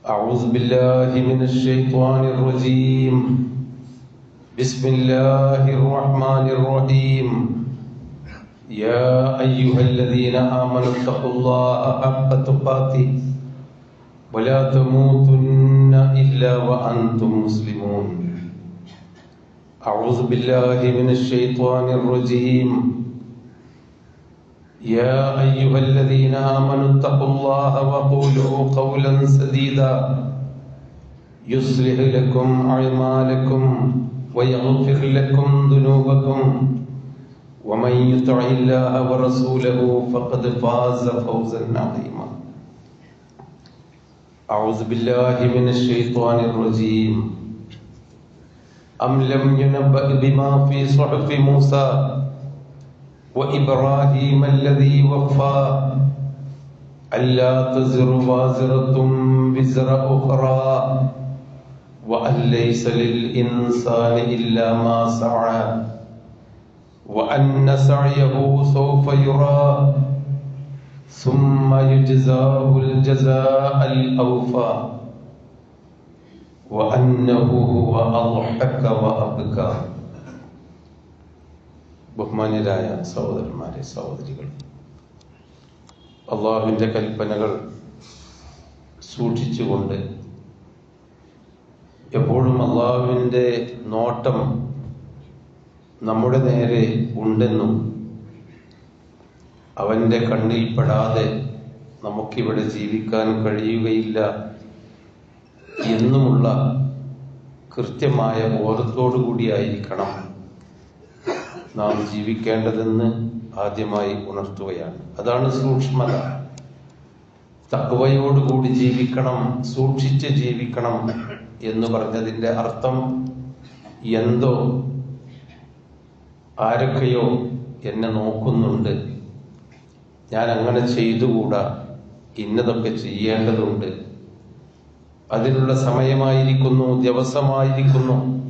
أعوذ بالله من الشيطان الرجيم. بسم الله الرحمن الرحيم. يا أيها الذين آمنوا اتقوا الله حق تقاته ولا تموتن إلا وأنتم مسلمون. أعوذ بالله من الشيطان الرجيم. يا أيها الذين آمنوا اتقوا الله وقولوا قولا سديدا. يصلح لكم أعمالكم ويغفر لكم ذنوبكم. ومن يطع الله ورسوله فقد فاز فوزا عظيما. أعوذ بالله من الشيطان الرجيم. أم لم ينبأ بما في صحف موسى وإبراهيم الذي وفى. ألا تزر وازرة وزر أخرى. وأن ليس للإنسان إلا ما سعى. وأن سعيه سوف يرى. ثم يجزاه الجزاء الأوفى. وأنه هو أضحك وأبكى. ബഹുമാന്യരായ സഹോദരന്മാരെ സഹോദരികൾ അള്ളാഹുവിന്റെ കൽപ്പനകൾ സൂക്ഷിച്ചുകൊണ്ട് എപ്പോഴും അള്ളാഹുവിന്റെ നോട്ടം നമ്മുടെ നേരെ ഉണ്ടെന്നും അവന്റെ കണ്ണിൽ പെടാതെ നമുക്കിവിടെ ജീവിക്കാൻ കഴിയുകയില്ല എന്നുമുള്ള കൃത്യമായ ബോധത്തോടു കൂടിയായിരിക്കണം നാം ജീവിക്കേണ്ടതെന്ന് ആദ്യമായി ഉണർത്തുകയാണ്. അതാണ് സൂക്ഷ്മത. തക്കവയോടുകൂടി ജീവിക്കണം സൂക്ഷിച്ച് ജീവിക്കണം എന്ന് പറഞ്ഞതിന്റെ അർത്ഥം എന്തോ ആരൊക്കെയോ എന്നെ നോക്കുന്നുണ്ട്. ഞാൻ അങ്ങനെ ചെയ്തുകൂടാ? ഇന്നതൊക്കെ ചെയ്യേണ്ടതുണ്ട്. അതിനുള്ള സമയമായിരിക്കുന്നു ദിവസമായിരിക്കുന്നു.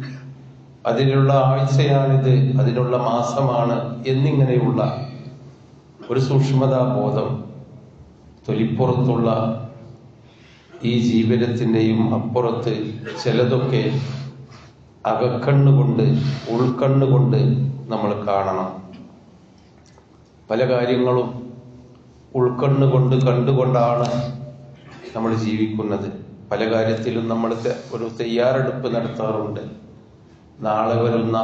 അതിനുള്ള ആഴ്ചയാണിത് അതിനുള്ള മാസമാണ് എന്നിങ്ങനെയുള്ള ഒരു സൂക്ഷ്മതാ ബോധം തൊലിപ്പുറത്തുള്ള ഈ ജീവിതത്തിന്റെയും അപ്പുറത്ത് ചിലതൊക്കെ അകക്കണ്ണുകൊണ്ട് ഉൾക്കണ്ണുകൊണ്ട് നമ്മൾ കാണണം. പല കാര്യങ്ങളും ഉൾക്കണ്ണുകൊണ്ട് കണ്ടുകൊണ്ടാണ് നമ്മൾ ജീവിക്കുന്നത്. പല കാര്യത്തിലും നമ്മൾ ഒരു തയ്യാറെടുപ്പ് നടത്താറുണ്ട്. നാളെ വരുന്ന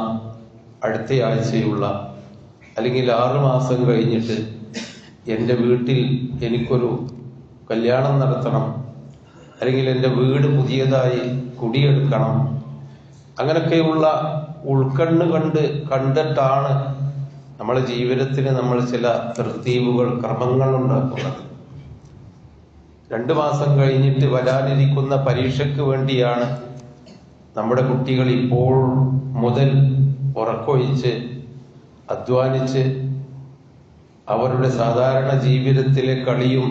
അടുത്ത ആഴ്ചയുള്ള അല്ലെങ്കിൽ ആറ് മാസം കഴിഞ്ഞിട്ട് എന്റെ വീട്ടിൽ എനിക്കൊരു കല്യാണം നടത്തണം അല്ലെങ്കിൽ എന്റെ വീട് പുതിയതായി കുടിയെടുക്കണം അങ്ങനെയൊക്കെയുള്ള ഉൾക്കണ്ണ് കണ്ട് കണ്ടിട്ടാണ് നമ്മുടെ ജീവിതത്തിന് നമ്മൾ ചില തൃത്തീവുകൾ ക്രമങ്ങൾ ഉണ്ടാക്കുന്നത്. രണ്ടു മാസം കഴിഞ്ഞിട്ട് വരാനിരിക്കുന്ന പരീക്ഷയ്ക്ക് വേണ്ടിയാണ് നമ്മുടെ കുട്ടികൾ ഇപ്പോൾ മുതൽ ഉറക്കൊഴിച്ച് അധ്വാനിച്ച് അവരുടെ സാധാരണ ജീവിതത്തിലെ കളിയും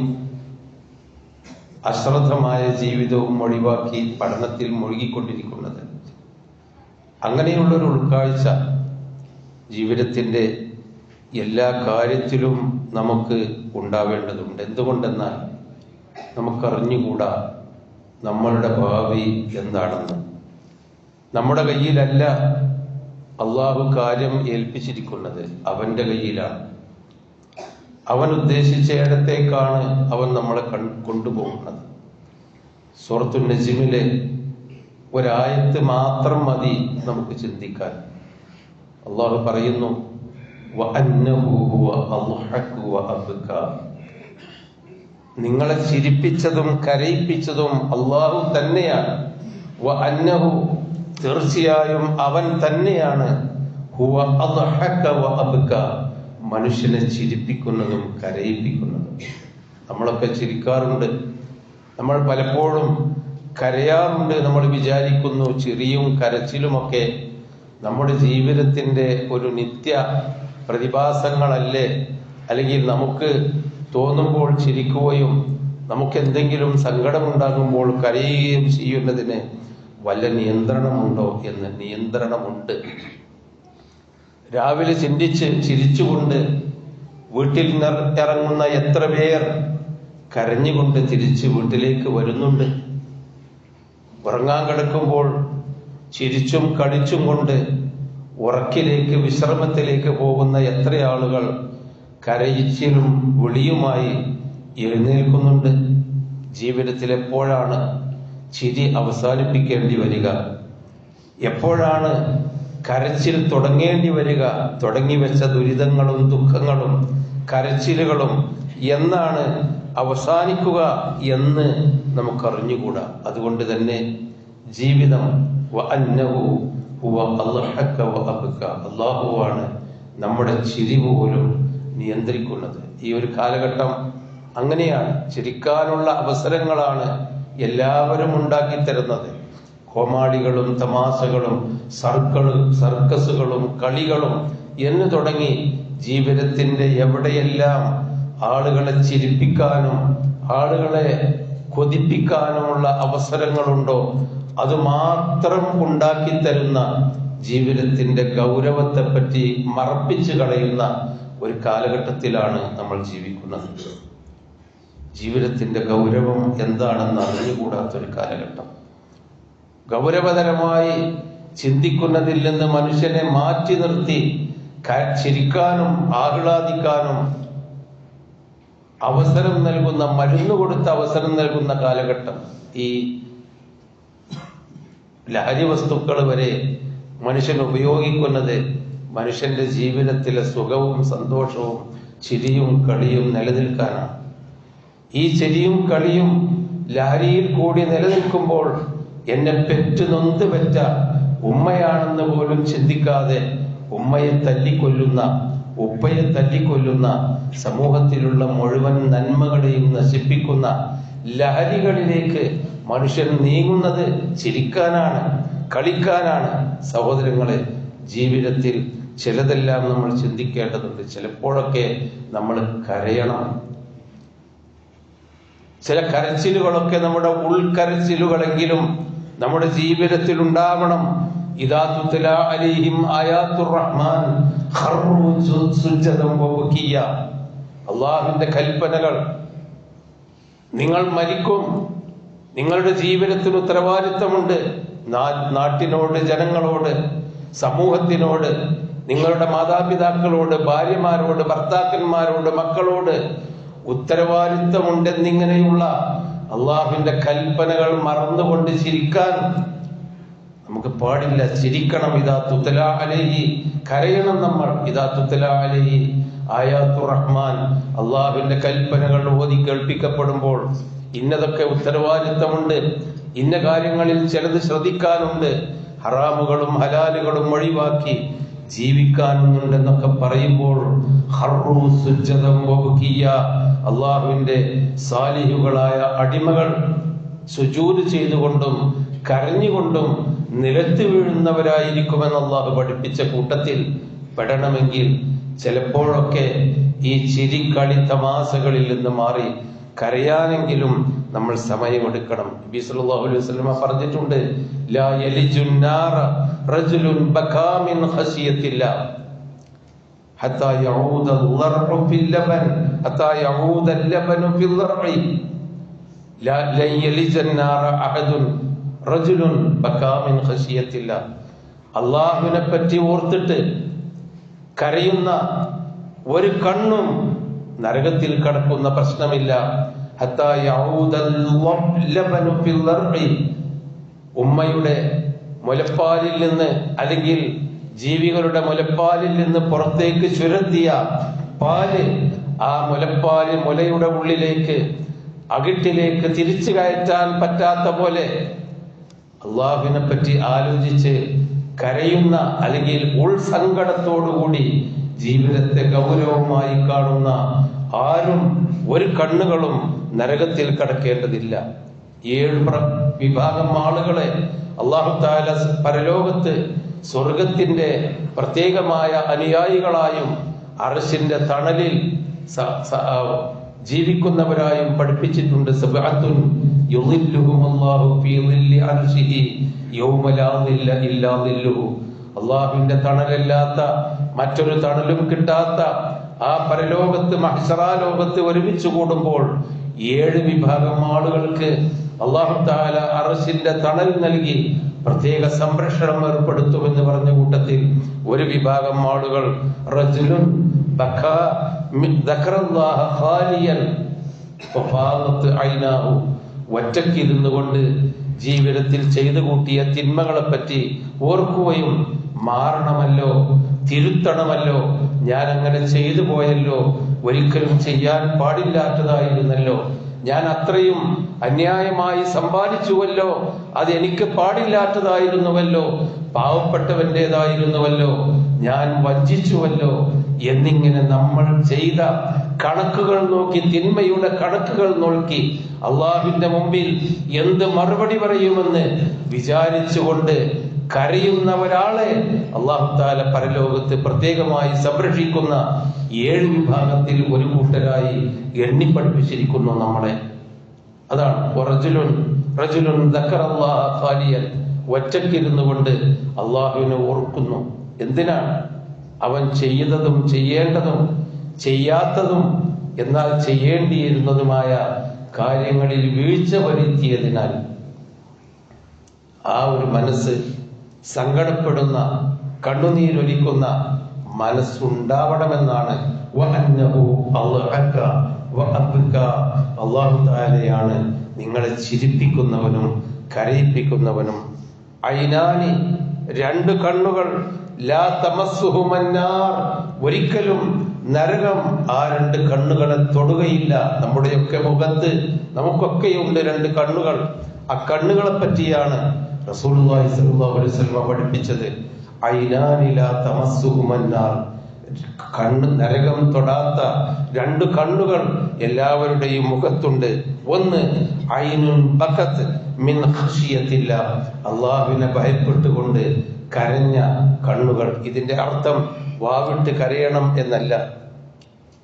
അശ്രദ്ധമായ ജീവിതവും ഒഴിവാക്കി പഠനത്തിൽ മുഴുകിക്കൊണ്ടിരിക്കുന്നത്. അങ്ങനെയുള്ളൊരു ഉൾക്കാഴ്ച ജീവിതത്തിന്റെ എല്ലാ കാര്യത്തിലും നമുക്ക് ഉണ്ടാവേണ്ടതുണ്ട്. എന്തുകൊണ്ടെന്നാൽ നമുക്കറിഞ്ഞുകൂടാ നമ്മളുടെ ഭാവി എന്താണെന്ന്. നമ്മുടെ കയ്യിലല്ല അള്ളാഹു കാര്യം ഏൽപ്പിച്ചിരിക്കുന്നത്. അവന്റെ കയ്യിലാണ് അവൻ ഉദ്ദേശിച്ച ഇടത്തേക്കാണ് അവൻ നമ്മളെ കൊണ്ടുപോകുന്നത്. സുഹൃത്തു നജിമിലെ ഒരായത്ത് മാത്രം മതി നമുക്ക് ചിന്തിക്കാൻ. അള്ളാഹു പറയുന്നു. നിങ്ങളെ ചിരിപ്പിച്ചതും കരയിപ്പിച്ചതും അള്ളാഹു തന്നെയാണ്. തീർച്ചയായും അവൻ തന്നെയാണ്. ഹുവ. മനുഷ്യനെ ചിരിപ്പിക്കുന്നതും കരയിപ്പിക്കുന്നതും. നമ്മളൊക്കെ ചിരിക്കാറുണ്ട്. നമ്മൾ പലപ്പോഴും കരയാറുണ്ട്. നമ്മൾ വിചാരിക്കുന്നു ചിരിയും കരച്ചിലുമൊക്കെ നമ്മുടെ ജീവിതത്തിന്റെ ഒരു നിത്യ പ്രതിഭാസങ്ങളല്ലേ? അല്ലെങ്കിൽ നമുക്ക് തോന്നുമ്പോൾ ചിരിക്കുകയും നമുക്ക് എന്തെങ്കിലും സങ്കടമുണ്ടാകുമ്പോൾ കരയുകയും ചെയ്യുന്നതിന് വല്ല നിയന്ത്രണമുണ്ടോ എന്ന് നിയന്ത്രണമുണ്ട്. രാവിലെ ചിന്തിച്ച് ചിരിച്ചുകൊണ്ട് വീട്ടിൽ ഇറങ്ങുന്ന എത്ര പേർ കരഞ്ഞുകൊണ്ട് തിരിച്ച് വീട്ടിലേക്ക് വരുന്നുണ്ട്. ഉറങ്ങാൻ കിടക്കുമ്പോൾ ചിരിച്ചും കളിച്ചും കൊണ്ട് ഉറക്കിലേക്ക് വിശ്രമത്തിലേക്ക് പോകുന്ന എത്ര ആളുകൾ കരയിച്ചിലും വിളിയുമായി എഴുന്നേൽക്കുന്നുണ്ട്. ജീവിതത്തിൽ എപ്പോഴാണ് ചിരി അവസാനിപ്പിക്കേണ്ടി വരിക. എപ്പോഴാണ് കരച്ചിൽ തുടങ്ങേണ്ടി വരിക? തുടങ്ങി വെച്ച ദുരിതങ്ങളും ദുഃഖങ്ങളും കരച്ചിലുകളും എന്നാണ് അവസാനിക്കുക എന്ന് നമുക്കറിഞ്ഞുകൂടാ. അതുകൊണ്ട് തന്നെ ജീവിതം. അള്ളാഹുവാണ് നമ്മുടെ ചിരി പോലും നിയന്ത്രിക്കുന്നത്. ഈ ഒരു കാലഘട്ടം അങ്ങനെയാണ്. ചിരിക്കാനുള്ള അവസരങ്ങളാണ് എല്ലാവരും ഉണ്ടാക്കി തരുന്നത്. കോമാളികളും തമാശകളും സർക്കളും സർക്കസുകളും കളികളും എന്ന് തുടങ്ങി ജീവിതത്തിന്റെ എവിടെയെല്ലാം ആളുകളെ ചിരിപ്പിക്കാനും ആളുകളെ കൊതിപ്പിക്കാനുമുള്ള അവസരങ്ങളുണ്ടോ അത് മാത്രം ഉണ്ടാക്കി തരുന്ന ജീവിതത്തിന്റെ ഗൗരവത്തെ പറ്റി മറപ്പിച്ചു കളയുന്ന ഒരു കാലഘട്ടത്തിലാണ് നമ്മൾ ജീവിക്കുന്നത്. ജീവിതത്തിന്റെ ഗൗരവം എന്താണെന്ന് അറിഞ്ഞുകൂടാത്തൊരു കാലഘട്ടം. ഗൗരവതരമായി ചിന്തിക്കുന്നതിൽ നിന്ന് മനുഷ്യനെ മാറ്റി നിർത്തി ചിരിക്കാനും ആഹ്ലാദിക്കാനും അവസരം നൽകുന്ന മരുന്ന് കൊടുത്ത അവസരം നൽകുന്ന കാലഘട്ടം ഈ ലഹരി വസ്തുക്കൾ വരെ മനുഷ്യൻ ഉപയോഗിക്കുന്നത് മനുഷ്യന്റെ ജീവിതത്തിലെ സുഖവും സന്തോഷവും ചിരിയും കളിയും നിലനിൽക്കാനാണ്. ഈ ചെടിയും കളിയും ലഹരിയിൽ കൂടി നിലനിൽക്കുമ്പോൾ എന്നെ പെറ്റു നൊന്ത് പെറ്റ ഉമ്മയാണെന്ന് പോലും ചിന്തിക്കാതെ ഉമ്മയെ തല്ലിക്കൊല്ലുന്ന ഉപ്പയെ തല്ലിക്കൊല്ലുന്ന സമൂഹത്തിലുള്ള മുഴുവൻ നന്മകളെയും നശിപ്പിക്കുന്ന ലഹരികളിലേക്ക് മനുഷ്യൻ നീങ്ങുന്നത് ചിരിക്കാനാണ് കളിക്കാനാണ്. സഹോദരങ്ങളെ ജീവിതത്തിൽ ചിലതെല്ലാം നമ്മൾ ചിന്തിക്കേണ്ടതുണ്ട്. ചിലപ്പോഴൊക്കെ നമ്മൾ കരയണം. ചില കരച്ചിലുകളൊക്കെ നമ്മുടെ ഉൾക്കരച്ചിലുകളെങ്കിലും നമ്മുടെ ജീവിതത്തിൽ ഉണ്ടാവണം. അള്ളാഹുവിന്റെ കൽപ്പനകൾ. നിങ്ങൾ മരിക്കും. നിങ്ങളുടെ ജീവിതത്തിന് ഉത്തരവാദിത്തമുണ്ട്. നാട്ടിനോട് ജനങ്ങളോട് സമൂഹത്തിനോട് നിങ്ങളുടെ മാതാപിതാക്കളോട് ഭാര്യമാരോട് ഭർത്താക്കന്മാരോട് മക്കളോട് ഉത്തരവാദിത്തമുണ്ടെന്നിങ്ങനെയുള്ള അള്ളാഹുവിന്റെ കൽപ്പനകൾ മറന്നുകൊണ്ട് ചിരിക്കാൻ നമുക്ക് പാടില്ല. ചിരിക്കണം. ഇതാ തുത്തല കരയണം നമ്മൾ. ഇതാ തുത്തല ആയാത്തു റഹ്മാൻ. അള്ളാഹുവിന്റെ കൽപ്പനകൾ ഓതി കേൾപ്പിക്കപ്പെടുമ്പോൾ ഇന്നതൊക്കെ ഉത്തരവാദിത്തമുണ്ട്. ഇന്ന കാര്യങ്ങളിൽ ചിലത് ശ്രദ്ധിക്കാനുണ്ട്. ഹറാമുകളും ഹലാലുകളും ഒഴിവാക്കി ജീവിക്കാനുണ്ടെന്നൊക്കെ പറയുമ്പോൾ അള്ളാഹുവിന്റെ സാലിഹുകളായ അടിമകൾ സുജൂത് ചെയ്തുകൊണ്ടും കരഞ്ഞുകൊണ്ടും നിലത്ത് വീഴുന്നവരായിരിക്കുമെന്ന് അള്ളാഹു പഠിപ്പിച്ച കൂട്ടത്തിൽ പെടണമെങ്കിൽ ചിലപ്പോഴൊക്കെ ഈ ചിരിക്കളി തമാശകളിൽ നിന്ന് മാറി കരയാനെങ്കിലും നമ്മൾ സമയം എടുക്കണം. നബി സല്ലല്ലാഹു അലൈഹി വസല്ലം പറഞ്ഞിട്ടുണ്ട് ലാ യലിജു നാറ റജുലുൻ ബകാ മിൻ ഖശിയത്തില്ലാ ഹത്താ യഊദ അൽളർഉ ഫിൽ ലബൻ ഹത്താ യഊദ അല്ലബനു ഫിൽ ലർഇ. ലാ ലൻ യലിജൻ നാറ അഹദുൻ റജുലുൻ ബകാ മിൻ ഖശിയത്തില്ലാ. അള്ളാഹുവിനെ പറ്റി ഓർത്തിട്ട് കരയുന്ന ഒരു കണ്ണും നരകത്തിൽ കടക്കുന്ന പ്രശ്നമില്ല. ഉമ്മയുടെ മുലപ്പാലിൽ നിന്ന് അല്ലെങ്കിൽ ജീവികളുടെ മുലപ്പാലിൽ നിന്ന് പുറത്തേക്ക് ചുരത്തിയ പാൽ ആ മുലപ്പാൽ മുലയുടെ ഉള്ളിലേക്ക് അകിട്ടിലേക്ക് തിരിച്ചു കയറ്റാൻ പറ്റാത്ത പോലെ അള്ളാഹുവിനെ പറ്റി ആലോചിച്ച് കരയുന്ന അല്ലെങ്കിൽ ഉൾസങ്കടത്തോടുകൂടി ജീവിതത്തെ ഗൗരവമായി കാണുന്ന ആരും ഒരു കണ്ണുകളും നരകത്തിൽ കടക്കേണ്ടതില്ല. ഏഴ് വിഭാഗം ആളുകളെ അള്ളാഹു താല പരലോകത്ത് സ്വർഗത്തിന്റെ പ്രത്യേകമായ അനുയായികളായും അറശിന്റെ തണലിൽ ജീവിക്കുന്നവരായും പഠിപ്പിച്ചിട്ടുണ്ട്. അള്ളാഹുവിന്റെ തണലല്ലാത്ത മറ്റൊരു തണലും കിട്ടാത്ത ആ പരലോകത്ത് മഹ്സറാ ലോകത്ത് ഒരുമിച്ച് കൂടുമ്പോൾ ഏഴ് വിഭാഗം ആളുകൾക്ക് അള്ളാഹു താല അറസിന്റെ തണൽ നൽകി പ്രത്യേക സംരക്ഷണം ഏർപ്പെടുത്തുമെന്ന് പറഞ്ഞ കൂട്ടത്തിൽ ഒരു വിഭാഗം ആളുകൾ ഒറ്റയ്ക്കിരുന്നു കൊണ്ട് ജീവിതത്തിൽ ചെയ്തു കൂട്ടിയ തിന്മകളെ പറ്റി ഓർക്കുകയും മാറണമല്ലോ തിരുത്തണമല്ലോ ഞാൻ അങ്ങനെ ചെയ്തു പോയല്ലോ ഒരിക്കലും ചെയ്യാൻ പാടില്ലാത്തതായിരുന്നല്ലോ. ഞാൻ അത്രയും അന്യായമായി സമ്പാദിച്ചുവല്ലോ. അത് എനിക്ക് പാടില്ലാത്തതായിരുന്നുവല്ലോ. പാവപ്പെട്ടവന്റേതായിരുന്നുവല്ലോ. ഞാൻ വഞ്ചിച്ചുവല്ലോ. എന്നിങ്ങനെ നമ്മൾ ചെയ്ത കണക്കുകൾ നോക്കി തിന്മയുടെ കണക്കുകൾ നോക്കി അള്ളാഹുവിന്റെ മുമ്പിൽ എന്ത് മറുപടി പറയുമെന്ന് വിചാരിച്ചുകൊണ്ട് കരയുന്ന ഒരാളെ അള്ളാഹു താല പരലോകത്ത് പ്രത്യേകമായി സംരക്ഷിക്കുന്ന ഏഴ് വിഭാഗത്തിൽ ഒരു കൂട്ടരായി എണ്ണിപ്പഠിപ്പിച്ചിരിക്കുന്നു നമ്മളെ. അതാണ്. റജുലുൻ റജുലുൻ ഖാലിയൻ ഒറ്റയ്ക്കിരുന്നു കൊണ്ട് അള്ളാഹുവിനെ ഓർക്കുന്നു. എന്തിനാണ്? അവൻ ചെയ്തതും ചെയ്യേണ്ടതും ചെയ്യാത്തതും എന്നാൽ ചെയ്യേണ്ടിയിരുന്നതുമായ കാര്യങ്ങളിൽ വീഴ്ച വരുത്തിയതിനാൽ ആ ഒരു മനസ്സ് സങ്കടപ്പെടുന്ന കണ്ണുനീരൊലിക്കുന്ന മനസ്സുണ്ടാവണമെന്നാണ്. തആലയാണ് നിങ്ങളെ ചിരിപ്പിക്കുന്നവനും കരയിപ്പിക്കുന്നവനും. ഐനാനി രണ്ട് കണ്ണുകൾ. ലാ തമസ്സുഹുമന്നാർ ഒരിക്കലും നരകം ആ രണ്ട് കണ്ണുകളെ തൊടുകയില്ല. നമ്മുടെയൊക്കെ മുഖത്ത് നമുക്കൊക്കെയുണ്ട് രണ്ട് കണ്ണുകൾ. ആ കണ്ണുകളെ പറ്റിയാണ് റസൂലുള്ളാഹി സ്വല്ലല്ലാഹു അലൈഹി വസല്ലം പഠിപ്പിച്ചത് കണ്ണ് നരകം തൊടാത്ത രണ്ട് കണ്ണുകൾ എല്ലാവരുടെയും മുഖത്തുണ്ട്. ഒന്ന് ഐനുൻ ബഖത്ത് മിൻ ഹഷിയത്തില്ല അള്ളാഹുവിനെ ഭയപ്പെട്ടുകൊണ്ട് കരഞ്ഞ കണ്ണുകൾ. ഇതിന്റെ അർത്ഥം വാവിട്ട് കരയണം എന്നല്ല.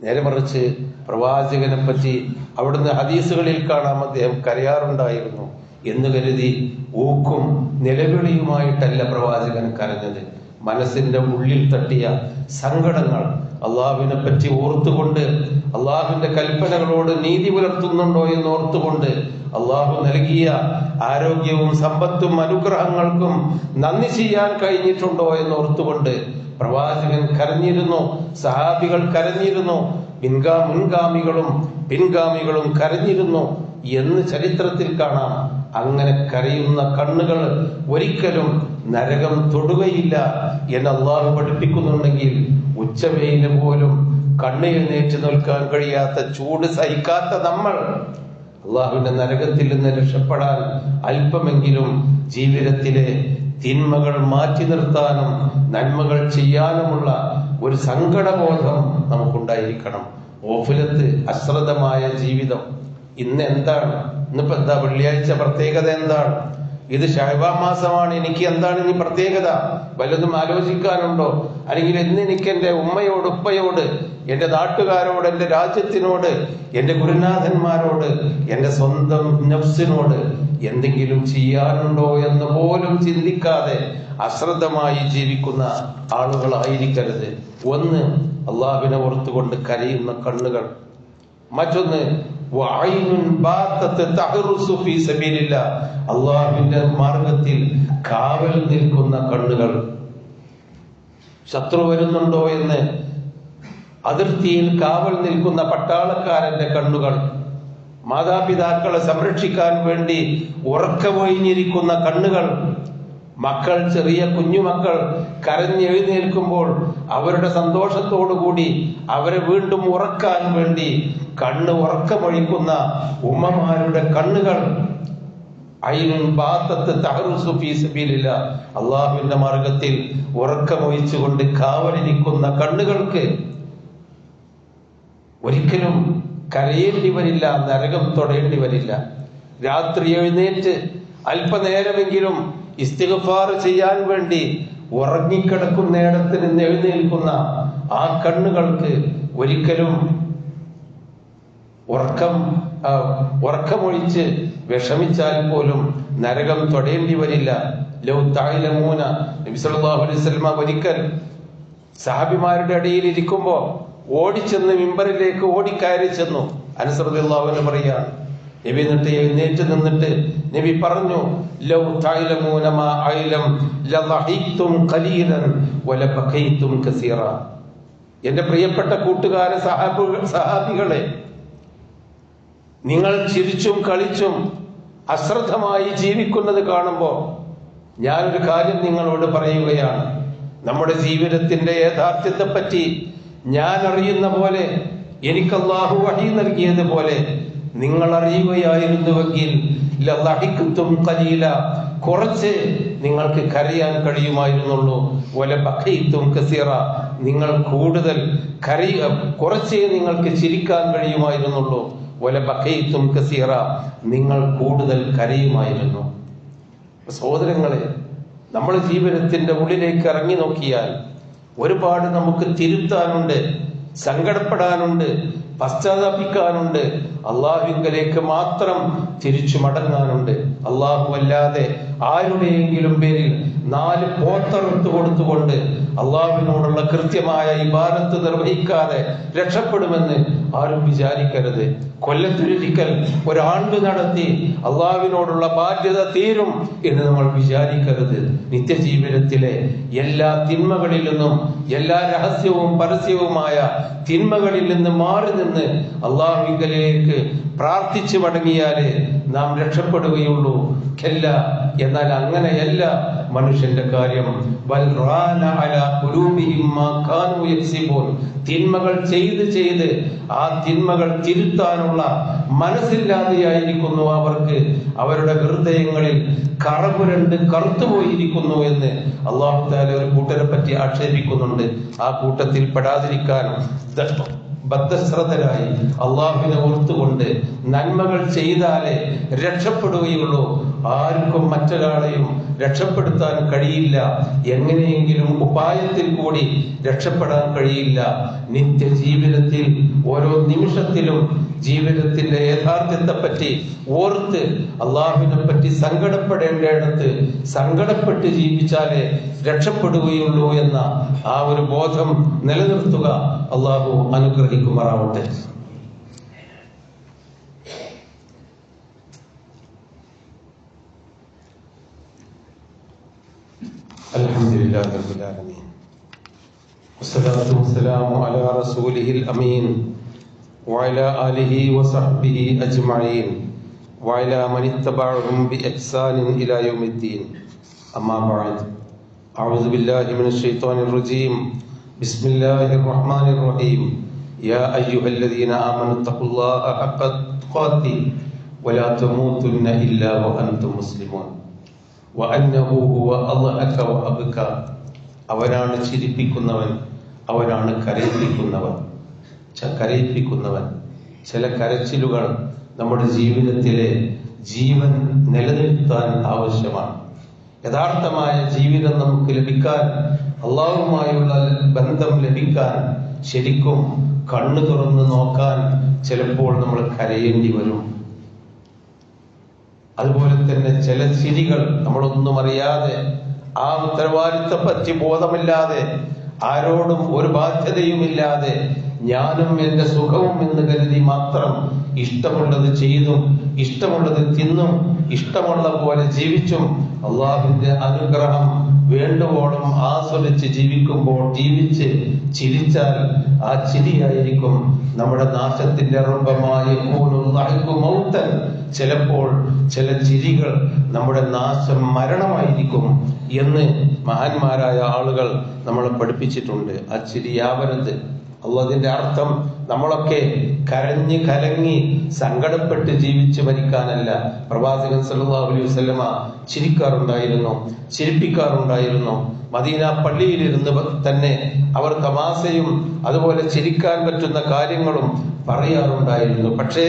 നേരെ മറിച്ച് പ്രവാചകനെ പറ്റി അവിടുന്ന് ഹദീസുകളിൽ കാണാം അദ്ദേഹം കരയാറുണ്ടായിരുന്നു. എന്ന് കരുതി ഊക്കും നിലവിളിയുമായിട്ടല്ല പ്രവാചകൻ കരഞ്ഞത്. മനസ്സിന്റെ ഉള്ളിൽ തട്ടിയ സങ്കടങ്ങൾ അള്ളാഹുവിനെ പറ്റി ഓർത്തുകൊണ്ട് അള്ളാഹുവിന്റെ കൽപ്പനകളോട് നീതി പുലർത്തുന്നുണ്ടോ എന്ന് ഓർത്തുകൊണ്ട് അള്ളാഹു നൽകിയ ആരോഗ്യവും സമ്പത്തും അനുഗ്രഹങ്ങൾക്കും നന്ദി ചെയ്യാൻ കഴിഞ്ഞിട്ടുണ്ടോ എന്ന് ഓർത്തുകൊണ്ട് പ്രവാചകൻ കരഞ്ഞിരുന്നു സഹാബികൾ കരഞ്ഞിരുന്നു മുൻഗാമികളും പിൻഗാമികളും കരഞ്ഞിരുന്നു എന്ന് ചരിത്രത്തിൽ കാണാം. അങ്ങനെ കരയുന്ന കണ്ണുകൾ ഒരിക്കലും നരകം തൊടുകയില്ല എന്ന് അള്ളാഹു പഠിപ്പിക്കുന്നുണ്ടെങ്കിൽ ഉച്ചവെയിന് പോലും കണ്ണെഴുന്നേറ്റ് നിൽക്കാൻ കഴിയാത്ത ചൂട് സഹിക്കാത്ത നമ്മൾ അള്ളാഹുവിന്റെ നരകത്തിൽ നിന്ന് രക്ഷപ്പെടാൻ അല്പമെങ്കിലും ജീവിതത്തിലെ തിന്മകൾ മാറ്റി നിർത്താനും നന്മകൾ ചെയ്യാനുമുള്ള ഒരു സങ്കടബോധം നമുക്കുണ്ടായിരിക്കണം. ഓഫിലത്ത് അശ്രദ്ധമായ ജീവിതം ഇന്ന് എന്താണ്? ഇന്നിപ്പോ എന്താ വെള്ളിയാഴ്ച പ്രത്യേകത എന്താണ്? ഇത് ഷഹബ മാസമാണ്. എനിക്ക് എന്താണ് ഇനി പ്രത്യേകത? വല്ലതും ആലോചിക്കാനുണ്ടോ? അല്ലെങ്കിൽ എന്ന് എനിക്ക് എന്റെ ഉമ്മയോട് ഉപ്പയോട് എന്റെ നാട്ടുകാരോട് എന്റെ രാജ്യത്തിനോട് എന്റെ ഗുരുനാഥന്മാരോട് എന്റെ സ്വന്തം നഫ്സിനോട് എന്തെങ്കിലും ചെയ്യാനുണ്ടോ എന്ന് പോലും ചിന്തിക്കാതെ അശ്രദ്ധമായി ജീവിക്കുന്ന ആളുകളായിരിക്കരുത്. ഒന്ന് അള്ളാഹുവിനെ ഓർത്തുകൊണ്ട് കരയുന്ന കണ്ണുകൾ. മറ്റൊന്ന് അള്ളാഹുവിന്റെ മാർഗത്തിൽ കാവൽ നിൽക്കുന്ന കണ്ണുകൾ. ശത്രു വരുന്നുണ്ടോ എന്ന് അതിർത്തിയിൽ കാവൽ നിൽക്കുന്ന പട്ടാളക്കാരന്റെ കണ്ണുകൾ. മാതാപിതാക്കളെ സംരക്ഷിക്കാൻ വേണ്ടി ഉറക്കമൊഴിഞ്ഞിരിക്കുന്ന കണ്ണുകൾ. മക്കൾ ചെറിയ കുഞ്ഞുമക്കൾ കരഞ്ഞെഴുന്നേൽക്കുമ്പോൾ അവരുടെ സന്തോഷത്തോടുകൂടി അവരെ വീണ്ടും ഉറക്കാൻ വേണ്ടി കണ്ണ് ഉറക്കമൊഴിക്കുന്ന ഉമ്മമാരുടെ കണ്ണുകൾ അള്ളാഹുവിന്റെ മാർഗത്തിൽ ഉറക്കമൊഴിച്ചുകൊണ്ട് കാവലിരിക്കുന്ന കണ്ണുകൾക്ക് ഒരിക്കലും കരയേണ്ടി വരില്ല നരകം തൊടേണ്ടി വരില്ല. രാത്രി എഴുന്നേറ്റ് അല്പനേരമെങ്കിലും ഇസ്തിഗ്ഫാർ ചെയ്യാൻ വേണ്ടി ഉറങ്ങിക്കിടക്കുന്നിടത്ത് നിന്ന് എഴുന്നേൽക്കുന്ന ആ കണ്ണുകൾക്ക് ഒരിക്കലും ഉറക്കം ഉറക്കമൊഴിച്ച് വിഷമിച്ചാൽ പോലും നരകം തൊടേണ്ടി വരില്ല. ലൗ തായിലമൂന നബി സല്ലല്ലാഹു അലൈഹി വസല്ലമ ഒരിക്കൽ സഹാബിമാരുടെ ഇടയിൽ ഇരിക്കുമ്പോ ഓടിച്ചെന്ന് മിമ്പറിലേക്ക് ഓടിക്കയറി ചെന്നു. അനുസൃതിള്ളാഹുവിന് പറയാണ് നബി എന്നിട്ട് എഴുന്നേറ്റ് നിന്നിട്ട് നബി പറഞ്ഞു ലൗ تعلمون ما അഅലം لضحكتم ഖലീലൻ വലബഖൈതും കസീറ. എന്റെ പ്രിയപ്പെട്ട കൂട്ടുകാരെ സഹാബികളെ നിങ്ങൾ ചിരിച്ചും കളിച്ചും അശ്രദ്ധമായി ജീവിക്കുന്നത് കാണുമ്പോൾ ഞാനൊരു കാര്യം നിങ്ങളോട് പറയുകയാണ്. നമ്മുടെ ജീവിതത്തിന്റെ യാഥാർത്ഥ്യത്തെ പറ്റി ഞാൻ അറിയുന്ന പോലെ എനിക്ക് അള്ളാഹു വഴി നൽകിയതുപോലെ നിങ്ങൾ അറിയുകയായിരുന്നുവെങ്കിൽ കുറച്ച് നിങ്ങൾക്ക് കരയാൻ കഴിയുമായിരുന്നുള്ളൂ. വല ബഖൈത്തും കസീറ നിങ്ങൾ കൂടുതൽ കരി കുറച്ചേ നിങ്ങൾക്ക് ചിരിക്കാൻ കഴിയുമായിരുന്നുള്ളൂ. വല ബഖൈത്തും കസീറ നിങ്ങൾ കൂടുതൽ കരയുമായിരുന്നു. സഹോദരങ്ങളെ നമ്മൾ ജീവിതത്തിന്റെ ഉള്ളിലേക്ക് ഇറങ്ങി നോക്കിയാൽ ഒരുപാട് നമുക്ക് തിരുത്താനുണ്ട് സങ്കടപ്പെടാനുണ്ട് പശ്ചാത്താപിക്കാനുണ്ട്. അള്ളാഹുവിങ്കലേക്ക് മാത്രം തിരിച്ചു മടങ്ങാനുണ്ട്. അള്ളാഹു അല്ലാതെ ആരുടെയെങ്കിലും പേരിൽ നാല് പോത്തറുത്ത് കൊടുത്തുകൊണ്ട് അള്ളാഹുവിനോടുള്ള കൃത്യമായ ഇബാദത്ത് നിർവഹിക്കാതെ രക്ഷപ്പെടുമെന്ന് ആരും വിചാരിക്കരുത്. കൊല്ലത്തൊരിക്കൽ ഒരാണ്ട് നടത്തി അള്ളാഹുവിനോടുള്ള ബാധ്യത തീരും എന്ന് നമ്മൾ വിചാരിക്കരുത്. നിത്യജീവിതത്തിലെ എല്ലാ തിന്മകളിൽ നിന്നും എല്ലാ രഹസ്യവും പരസ്യവുമായ തിന്മകളിൽ നിന്ന് മാറി നിന്ന് അള്ളാഹുവിങ്കലേക്ക് പ്രാർത്ഥിച്ചു മടങ്ങിയാലേ നാം രക്ഷപ്പെടുകയുള്ളൂ. കെല്ല എന്നാൽ അങ്ങനെയല്ല. മനുഷ്യന്റെ കാര്യം. തിന്മകൾ ചെയ്ത് ചെയ്ത് ആ തിന്മകൾ തിരുത്താനുള്ള മനസ്സില്ലാതെയായിരിക്കുന്നു അവർക്ക്. അവരുടെ ഹൃദയങ്ങളിൽ കറപുരണ്ട് കറുത്തുപോയിരിക്കുന്നു എന്ന് അള്ളാഹു താല ഒരു കൂട്ടരെ പറ്റി ആക്ഷേപിക്കുന്നുണ്ട്. ആ കൂട്ടത്തിൽ പെടാതിരിക്കാനും ബദ്ധശ്രദ്ധരായി അള്ളാഹുവിനെ ഓർത്തുകൊണ്ട് നന്മകൾ ചെയ്താലേ രക്ഷപ്പെടുകയുള്ളൂ. ആർക്കും മറ്റൊരാളെയും രക്ഷപ്പെടുത്താൻ കഴിയില്ല. എങ്ങനെയെങ്കിലും ഉപായത്തിൽ കൂടി രക്ഷപ്പെടാൻ കഴിയില്ല. നിത്യജീവിതത്തിൽ ഓരോ നിമിഷത്തിലും ജീവിതത്തിന്റെ യഥാർത്ഥത്തെ പറ്റി ഓർത്ത് അള്ളാഹുവിനെ പറ്റി സങ്കടപ്പെടേണ്ടയിടത്ത് സങ്കടപ്പെട്ട് ജീവിച്ചാലേ രക്ഷപ്പെടുകയുള്ളൂ എന്ന ആ ഒരു ബോധം നിലനിർത്തുക അള്ളാഹു അനുഗ്രഹിക്കുമാറാവട്ടെ الحمد لله رب العالمين والصلاة والسلام على رسوله الأمين وعلى آله وصحبه أجمعين وعلى من اتبعهم بإحسان إلى يوم الدين أما بعد أعوذ بالله من الشيطان الرجيم بسم الله الرحمن الرحيم يا أيها الذين آمنوا اتقوا الله حق تقاته ولا تموتن إلا وأنتم مسلمون വഅന്നഹു ഹുവ അദ്ഹക വഅബ്ക അവനാണ് ചിരിപ്പിക്കുന്നവൻ അവനാണ് കരയിപ്പിക്കുന്നവൻ ച- കരയിപ്പിക്കുന്നവൻ ചില കരച്ചിലുകൾ നമ്മുടെ ജീവിതത്തിലെ ജീവൻ നിലനിർത്താൻ ആവശ്യമാണ്. യഥാർത്ഥമായ ജീവിതം നമുക്ക് ലഭിക്കാൻ അള്ളാഹുമായുള്ള ബന്ധം ലഭിക്കാൻ ശരിക്കും കണ്ണു തുറന്ന് നോക്കാൻ ചിലപ്പോൾ നമ്മൾ കരയേണ്ടി വരും. അതുപോലെ തന്നെ ചില ചിരികൾ നമ്മളൊന്നും അറിയാതെ ആ ഉത്തരവാദിത്വ പറ്റി ബോധമില്ലാതെ ആരോടും ഒരു ബാധ്യതയുമില്ലാതെ ഞാനും എന്റെ സുഖവും എന്ന് കരുതി മാത്രം ഇഷ്ടമുള്ളത് ചെയ്തും ഇഷ്ടമുള്ളത് തിന്നും ഇഷ്ടമുള്ള പോലെ ജീവിച്ചും അള്ളാഹുവിന്റെ അനുഗ്രഹം വേണ്ടുവോളം ആസ്വദിച്ച് ജീവിക്കുമ്പോൾ ജീവിച്ച് ചിരിച്ചാൽ ആ ചിരിയായിരിക്കും നമ്മുടെ നാശത്തിന്റെ റബ്ബമായ മൗത്തൻ. ചിലപ്പോൾ ചില ചിരികൾ നമ്മുടെ നാശം മരണമായിരിക്കും എന്ന് മഹാന്മാരായ ആളുകൾ നമ്മളെ പഠിപ്പിച്ചിട്ടുണ്ട്. ആ ചിരിയാവരുത് അള്ളതിന്റെ അർത്ഥം നമ്മളൊക്കെ കരഞ്ഞ് കലങ്ങി സങ്കടപ്പെട്ട് ജീവിച്ച് മരിക്കാനല്ല. പ്രവാചകൻ സല്ലല്ലാഹു അലൈഹി വസല്ലമ ചിരിക്കാറുണ്ടായിരുന്നു ചിരിപ്പിക്കാറുണ്ടായിരുന്നു. മദീന പള്ളിയിലിരുന്ന് തന്നെ അവർ തമാശയും അതുപോലെ ചിരിക്കാൻ പറ്റുന്ന കാര്യങ്ങളും പറയാറുണ്ടായിരുന്നു. പക്ഷേ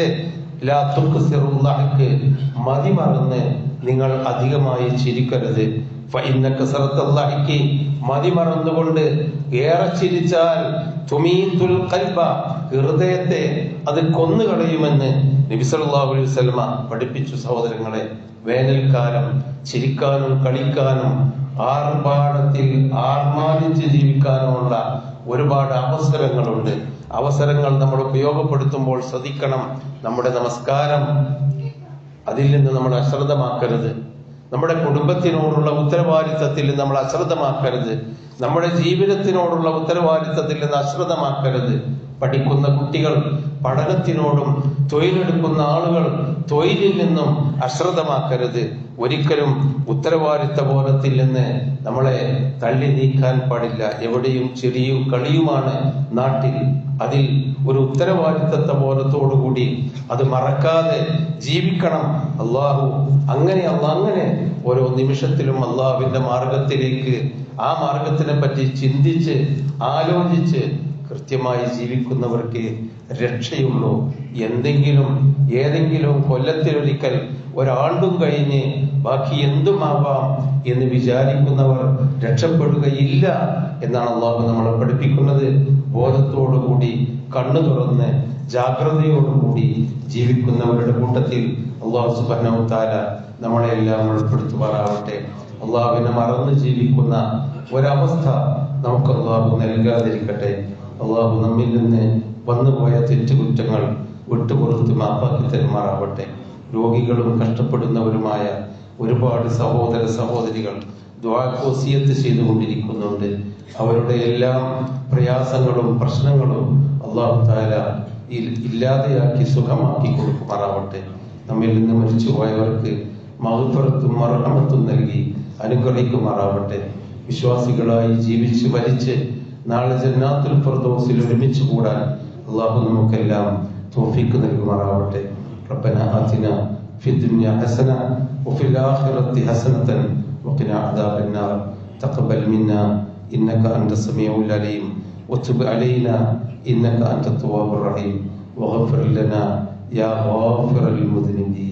മതിമറന്ന് നിങ്ങൾ അധികമായി ചിരിക്കരുത്. മതിമറന്നുകൊണ്ട് ഏറെ ചിരിച്ചാൽ തുമീത്തുൽ ഖൽബ ഹൃദയത്തെ അത് കൊന്നുകളയുമെന്ന് നബി സല്ലല്ലാഹു അലൈഹി വസല്ലമ പഠിപ്പിച്ചു സഹോദരങ്ങളെ. വേനൽക്കാലം ചിരിക്കാനും കളിക്കാനും ആർഭാടത്തിൽ ആർമാദിച്ച് ജീവിക്കാനുമുള്ള ഒരുപാട് അവസരങ്ങളുണ്ട്. അവസരങ്ങൾ നമ്മൾ ഉപയോഗപ്പെടുത്തുമ്പോൾ ശ്രദ്ധിക്കണം. നമ്മുടെ നമസ്കാരം അതിൽ നിന്ന് നമ്മൾ അശ്രദ്ധമാക്കരുത്. നമ്മുടെ കുടുംബത്തിനോടുള്ള ഉത്തരവാദിത്തത്തിൽ നമ്മൾ അശ്രദ്ധമാക്കരുത്. നമ്മുടെ ജീവിതത്തിനോടുള്ള ഉത്തരവാദിത്തത്തിൽ നിന്ന് അശ്രദ്ധമാക്കരുത്. പഠിക്കുന്ന കുട്ടികൾ പഠനത്തിനോടും തൊഴിലെടുക്കുന്ന ആളുകൾ തൊഴിലിൽ നിന്നും അശ്രദ്ധമാക്കരുത്. ഒരിക്കലും ഉത്തരവാദിത്ത ബോധത്തിൽ നിന്ന് നമ്മളെ തള്ളി നീക്കാൻ പാടില്ല. എവിടെയും ചെറിയും കളിയുമാണ് നാട്ടിൽ. അതിൽ ഒരു ഉത്തരവാദിത്തത്ത ബോധത്തോടുകൂടി അത് മറക്കാതെ ജീവിക്കണം. അള്ളാഹു അങ്ങനെ അല്ല അങ്ങനെ ഓരോ നിമിഷത്തിലും അള്ളാഹുവിന്റെ മാർഗത്തിലേക്ക് ആ മാർഗത്തിനെ പറ്റി ചിന്തിച്ച് ആലോചിച്ച് കൃത്യമായി ജീവിക്കുന്നവർക്ക് രക്ഷയുള്ളൂ. എന്തെങ്കിലും ഏതെങ്കിലും കൊല്ലത്തിലൊരിക്കൽ ഒരാണ്ടും കഴിഞ്ഞ് ബാക്കി എന്തുമാവാം എന്ന് വിചാരിക്കുന്നവർ രക്ഷപ്പെടുകയില്ല എന്നാണ് അള്ളാഹു നമ്മളെ പഠിപ്പിക്കുന്നത്. ബോധത്തോടുകൂടി കണ്ണു തുറന്ന് ജാഗ്രതയോടുകൂടി ജീവിക്കുന്നവരുടെ കൂട്ടത്തിൽ അള്ളാഹു സുബാനു താല നമ്മളെ എല്ലാം ഉൾപ്പെടുത്തുമാറാവട്ടെ. അള്ളാഹുവിനെ മറന്ന് ജീവിക്കുന്ന ഒരവസ്ഥ നമുക്ക് അള്ളാഹു നൽകാതിരിക്കട്ടെ. അള്ളാഹു നമ്മിൽ നിന്ന് വന്നുപോയ തെറ്റുകുറ്റങ്ങൾ വിട്ടുപുറത്ത് മാപ്പാക്കി തരുമാറാവട്ടെ രോഗികളും കഷ്ടപ്പെടുന്നവരുമായ ഒരുപാട് സഹോദര സഹോദരികൾ ദ്വാക്കോസിയത്ത് ചെയ്തുകൊണ്ടിരിക്കുന്നുണ്ട്. അവരുടെ എല്ലാ പ്രയാസങ്ങളും പ്രശ്നങ്ങളും അള്ളാഹു താല ഇല്ലാതെയാക്കി സുഖമാക്കി കൊടുക്കുമാറാവട്ടെ. നമ്മിൽ നിന്ന് മരിച്ചുപോയവർക്ക് മഹുപ്പുറത്തും മറഹമത്തും നൽകി അനുഗ്രഹിക്കുമാറാവട്ടെ. വിശ്വാസികളായി ജീവിച്ച് മരിച്ച് നാളെ ജന്നാത്തുൽ ഫർദോസിൽ ഒരുമിച്ച് കൂടാൻ അള്ളാഹു നമുക്കെല്ലാം തോഫിക്ക് നൽകുമാറാവട്ടെ ربنا آتنا في الدنيا حسنة وفي الآخرة حسنة وقنا عذاب النار تقبل منا إنك أنت السميع العليم وتب علينا إنك أنت التواب الرحيم وغفر لنا يا غافر المذنبين